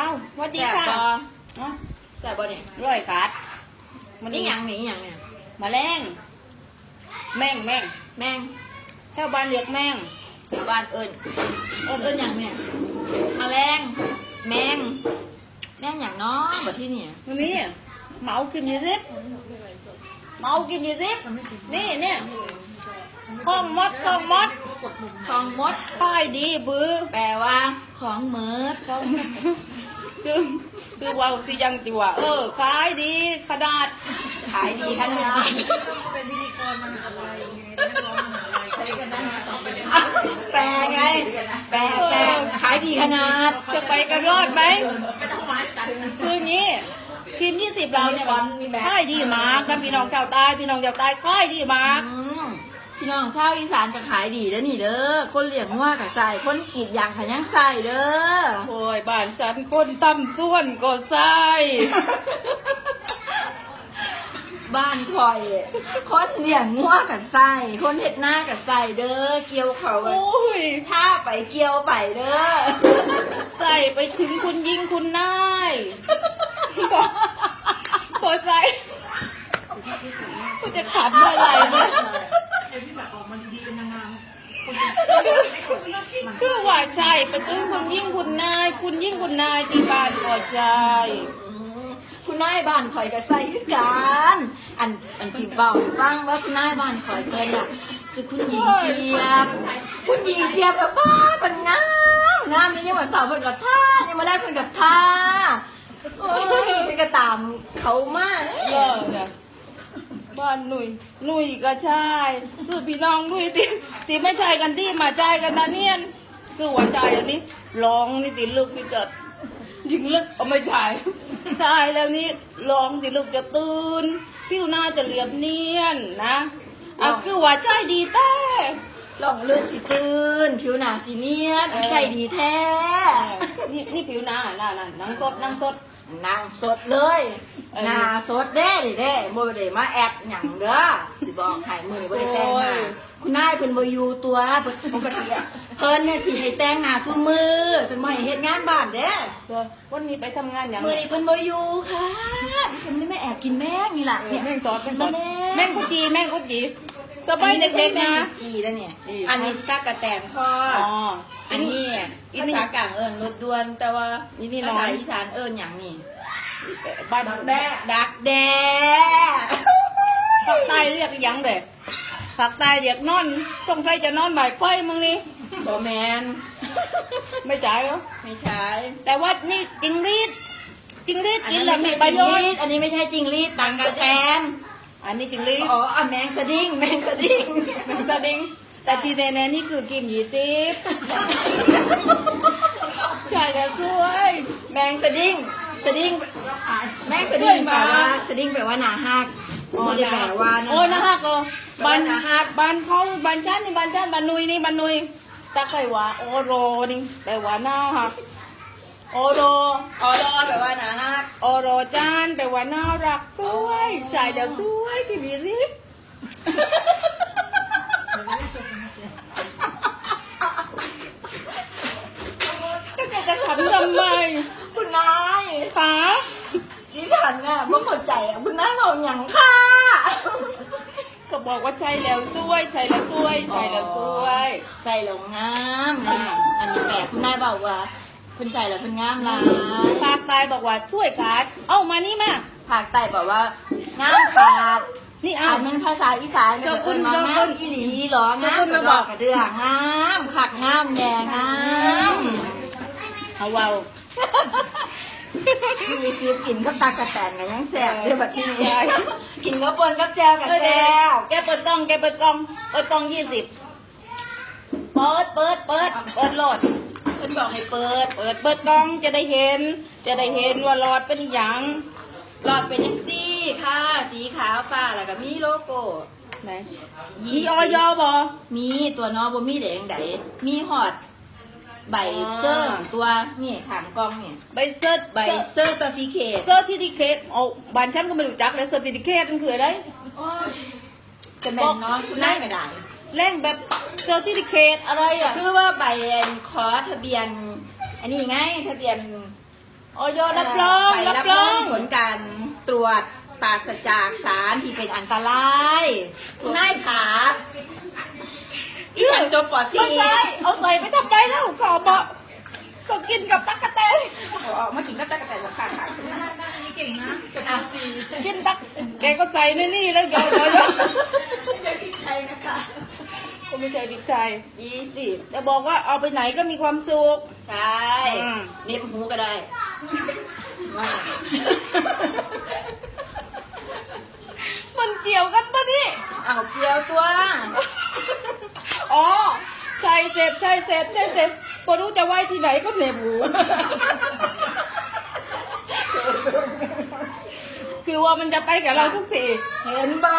เอ้าสวัสดีแซ่บค่ะบ่เอ้าแซ่บบ่เนี่ยร้อยขาดมันนี่นี่หยังนี่หยังเนี่ยแมาแรงแม่งแม่งแมงแถวบ้านเรียกแม่งแถวบ้านเอิญเอิญเอิญหยังเนี่ยแมลงแมงแมงหยังเนาะแบบที่นี่วันนี้เมากินยี่สิบเมากินยี่สิบนี่เนี่ยข้องมดข้องมดของมด ค่ายดีบื้อแปลว่าของเมิดข้องมด คือคือว่าสิยังติว่าเออขายดีขนาดขายดีขนาดเป็นพิธีกรมหาลัยไงนักร้องมหาลัยใช้กันได้สองเป็นแปลไงแปลแปลขายดีขนาดจะไปกันรอดไหมไม่ต้องไม้กันคืออย่างนี้ทีมยี่สิบเราเนี่ยค่ายดีมากกันพี่น้องชาวใต้พี่น้องชาวใต้ค่ายดีมากอืม พี่น้องชาวอีสานก็ขายดีแล้วนี่เด้อ คนเลี้ยงงัวก็ใส่ คนกรีดยางพยังใส่เด้อ โอ้ยบ้านฉันคนตำส่วนก็ใส่บ้านคอย คนเลี้ยงงัวก็ใส่ คนเห็ดหน้าก็ใส่เด้อ เกี่ยวเขาโอ้ยถ้าไปเกี่ยวไปเด้อ ใส่ไปถึงคุณยิงคุณนายบอกพอใส่กูจะขับเมื่อไหร่เนี่ย ไอ้ที่แบบออกมาดีๆเป็นนางงาม คือ ว่าใช่ไปถึงคุณยิงคุณนาย คุณยิงคุณนายที่บ้านก็ใช่อืมคุณนายบ้านคอยก็ใส่คือกันอันอันที่เบาให้ฟังว่าคุณนายบ้านคอยเพิ่นอะคือคุณหญิงเจี๊ยบ คุณหญิงเจี๊ยบแบบบ้าเป็นงามงามนี่ยังว่าสาวเพิ่นกับท่ายังมาแรกเพิ่นกับท่าโอ้ยฉันก็ตามเขามากเออเนี่ยบ้านหนุ่ยหนุ่ยก็ใช่คือพี่น้องหนุ่ยที่ที่ไม่ใช่กันที่มาใจกันนะเนี่ย คือว่าใจอันนี้ร้องนี่ติลึกที่จะยิงลึกเอาไม่ใช่ใช่แล้วนี่ร้องติลึกจะตื่นผิวหน้าจะเรียบเนียนนะอะคือว่าใจดีแต่ลองเลือดสิตื่นผิวหนาสีเนียนใจดีแท้นี่นี่ผิวหน้าหน้านั่นนั่งสดนั่งสด นางสดเลยเออหน้าสดเด้ดิเด้บ่ได้มาแอบหยังเด้อสิบอกให้มือบ่ได้แต่งหน้าโอ้ยคุณนายเพิ่นบ่อยู่ตัวเพิ่นปกติอะเพิ่นเนี่ยสิให้แต่งหน้าซุมือฉันบ่ให้เฮ็ดงานบ้านเด้วันนี้ไปทำงานอย่างมือนี้เพิ่นบ่อยู่ค่ะดิฉันไม่ได้มาแอบกินแม่งนี่ล่ะเนี่ยแม่งตอดแม่งตอดแม่แม่งกุจีแม่งกุจี สอับายนนี้เด็เด็กกๆๆนะนะจีแล้วเนี่ยจีอันนี้ตากระแตนพ่ออ๋ออันนี้อีภานี่ษากลางเอิญรถด่วน แต่ว่าอีนี่ภาน้อษายอีสานเอิญอย่างนี้บ้านดักแด้ดักแด้ภาคใต้เรียกอีหยังเด็กภาคใต้เรียกนอนสงสัยจะนอนบ่ายไฟมึงนี่บอแมนไม่จ่ายเหรอไม่ใช่แต่ว่านี่จิงรีดจิงรีดอันกินนี้แล้วไม่มีใช่ประจิงโยชรีน์ดอันนี้ไม่ใช่จิงรีดตังกระแตน อันนี้จิงรีดอ๋ออะแมงสดิ้งแมงสดิ้งมันจะดิงแต่ทีแน่ๆนี่คือกิมยี่สิบใช่แล้วช่วย แมงสดิ้งสดิ้งแมงสดิ้งแปลว่าสดิ้งแปลว่าหนาหักไม่ได้แปลว่าโอ้นะฮะก็บ้าบ้านนนะฮักบ้านเขาบ้านฉันนี่บ้านฉันบ้านนุยนี่บ้านนุยตะไคร่ว่าโอโรนี่แปลว่าหน้าหัก โอโรออรอแปลว่าหนาหักโอโรจานแปลว่าน่ารักช่วยใจเดี๋ยวช่วยพี่บีริบก็จะจะขำทำไมคุณนายขาดิฉันอะไม่เข้าใจอะคุณนายบอกอย่างค่ะก็บอกว่าใช่แล้วช่วยใช่แล้วช่วยใช่แล้วช่วยใส่แล้วงามอันนี้อันนี้แปลกคุณนายบอกว่า คุณใส่แล้วคุณงามหลายภาคใต้บอกว่าช่วยขาด เอ้ามานี่มาภาคใต้บอกว่างามขาดนี่อ่าเอานเป็นภาษาอีสานเจ้าคุณมาเจ้าคุงามณอีหลีหรองามเจ้าคุณมาบอกกระเดืองงามขักงามแดงงามเอาเว้ามีซีฟกินกับตากระแตนกันยังแซ่บเด้อบัดที่ใช่นี้กินกับปนกับแจวกับเออแจเด็วแกเปิดกล้องแกเปิดกล้องเปิดกล้องยี่สิบเปิดเปิดเปิดเปิดโหลด เพิ่นบอกให้เปิด เปิดเปิดกล้องจะได้เห็น จะได้เห็นว่าหลอดเป็นอหย่างหลอดเป็นยังซี่ค่ะ สีขาวฟ้าแล้วก็มีโลโก้ไหนมีออยบอมีตัวนอบ่มีแดงใดมีหอด ใบอ๋อเซิร์ฟตัวนี่ขางกล้องเนี่ยใบเซิร์ชใบใบเซิร์ฟตัวฟีเคทเซิร์ชที่ดิเคทเอาบ้านฉันก็ไม่รู้จักเลยเซิร์ชที่ดิเคทมันคืออะไรจะแม่นเนาะคุณนายก็ได้ แรงแบบเซิร์ชที่ดิเคทอะไรอะ คือว่าใบขอทะเบียน อันนี้ไงทะเบียนออยรับรองใบรัรับบรรอองงผลการตรวจปราศจากสารที่เป็นอันตรายคุณนายขาอีฉันจบปอไม่ตีใช่เอาใส่ไปทำไมแล้วขอบอก ก็กินกับตั๊กแตนออกมากินก็ตะกะแตนราคาขายคุณนายนี่เก่งนะอะสีกินตั๊กแกก็ใส่ในนี่แล้วเดี๋ยวเดี๋ยวเดี๋ยวจะกินไทยนะคะก็ไม่ใช่พริกไทยยี่สิบจะบอกว่าเอาไปไหนก็มีความสุข ใช่อืมเน็บหูก็ได้ว่ามันเกี่ยวกันปะนี่เอาเกลียวตัว อ๋อ ใช่เสร็จใช่เสร็จใช่เสร็จ พอรู้จะไว้ที่ไหนก็เหน็บหูคือว่ามันจะไปกับเราทุกทีเห็นบ่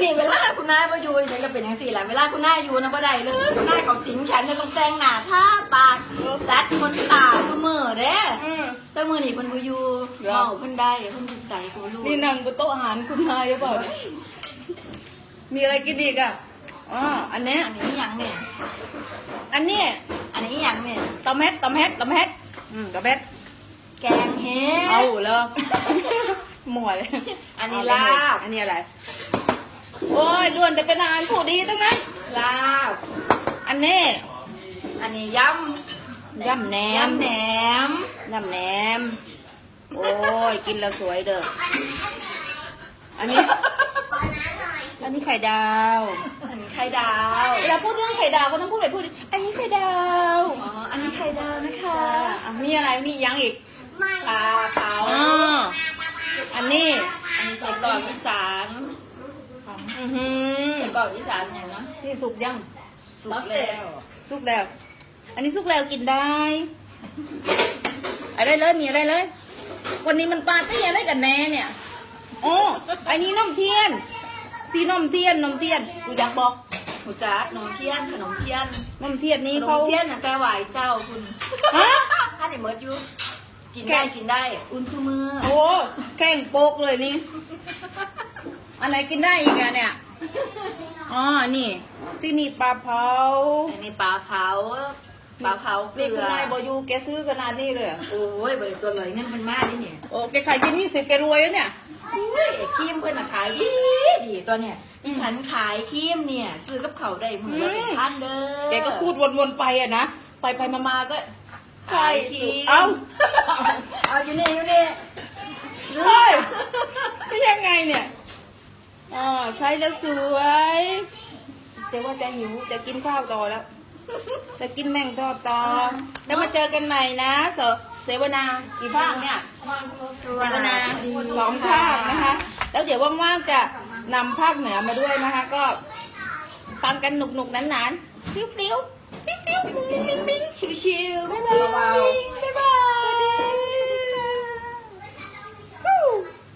นี่เวลาคุณนายมาอยู่เนี่ยก็เป็นอย่างสี่แหละเวลาคุณนายอยู่นะบ่ได้เลยคุณนายเขาสิงฉันจะต้องแต่งหน้าท่าปากรัดคนตาทุกมือเด้อืมแต่มือนี่เพิ่นบ่อยู่เหรอเมาเพิ่นได้เพิ่นจิตใจกูรู้นี่นั่งบนโต๊ะอาหารคุณนายหรือเปล่าเนี่ยมีอะไรกินอีกอะอ๋ออันเนี้ยอันนี้หยังเนี่ยอันเนี้ย อันนี้หยังเนี่ยตอมเฮ็ดตอมเฮ็ดตอมเฮ็ดอืมตอมเฮ็ดแกงเห็ดเอาเลยหมวดอันนี้เเลยลาบอันนี้อะไร โอ้ยล้วนแต่เป็นอาหารผู้ดีทั้งนั้นลาบอันนี้ อันนี้ยำยำแหนมยำแหนมยำแหนม โอ้ยกินแล้วสวยเด้ออันนี้อันนี้ไข่ดาวอันนี้ ไข่ดาวเวลาพูดเรื่องไข่ดาวก็ต้องพูดแบบพูด อันนี้ไข่ดาว อ๋อ อันนี้ไข่ดาวนะคะอะมีอะไร มีอีกอยังอีกปลาเผาอ๋ออันนี้อันนี้ใส่กรอกอีสานอือหือใส่กรอกอีสานอย่างเนาะนี่สุกยังสุกแล้ว สุกแล้ว อันนี้สุกแล้วกินได้อะไรเลยมีอะไรเลย วันนี้มันปาร์ตี้อะไรกันแน่เนี่ย โอ้อันนี้นมเทียน สีนมเทียนนมเทียนกูอยากบอก หูจักขนมเทียนขนมเทียนนมเทียนขนี้นเขามเทียนน่ะแต่ไหวเจ้าคุณฮะ ถ้าได้เมิดอยู่กินได้กินได้ อุ่นคือมือโอ้แข่งโปกเลยนี่อะไรกินได้อีกอะเนี่ยอ๋อนี่ซีนี่ปลาเผาอันนี้ปลาเผาปลาเผาเกลืนี่คุณอนายบอยูแกซื้อขนาดนี้เลยเหรอโอ้ยบริตัวเลยเงินเป็นมากนี่เนี่ยโอ้แกขายกินนี่สิบแกรวยแล้วเนี่ยอุ้ย ครีมเพื่อนอะขายดีดีตัวเนี่ยดิฉันขายครีมเนี่ยซื้อกับเขาวได้มือละเป็นพันเด้อแกก็พูดวนๆไปอะนะ ไปไปมามาๆก็ใช่ขายสิครีมเอ้า เอาอยู่นี่อยู่นี่เฮ้ยไม่ยังไงเนี่ยอ๋อใช้แล้วสวยแต่ว่าจะหิวจะกินข้าวต่อแล้ว จะกินแมงทอดต่อ แล้วมาเจอกันใหม่นะเส เสวนากี่ภาคเนี่ยเสวนาสองภาคนะคะ แล้วเดี๋ยวว่างๆจะนำภาคเหนือมาด้วยนะคะ ก็ฟังกันหนุกๆนานๆปิ้วๆปิ้วๆปิ๊งๆปิ๊งๆชิวๆบ๊าย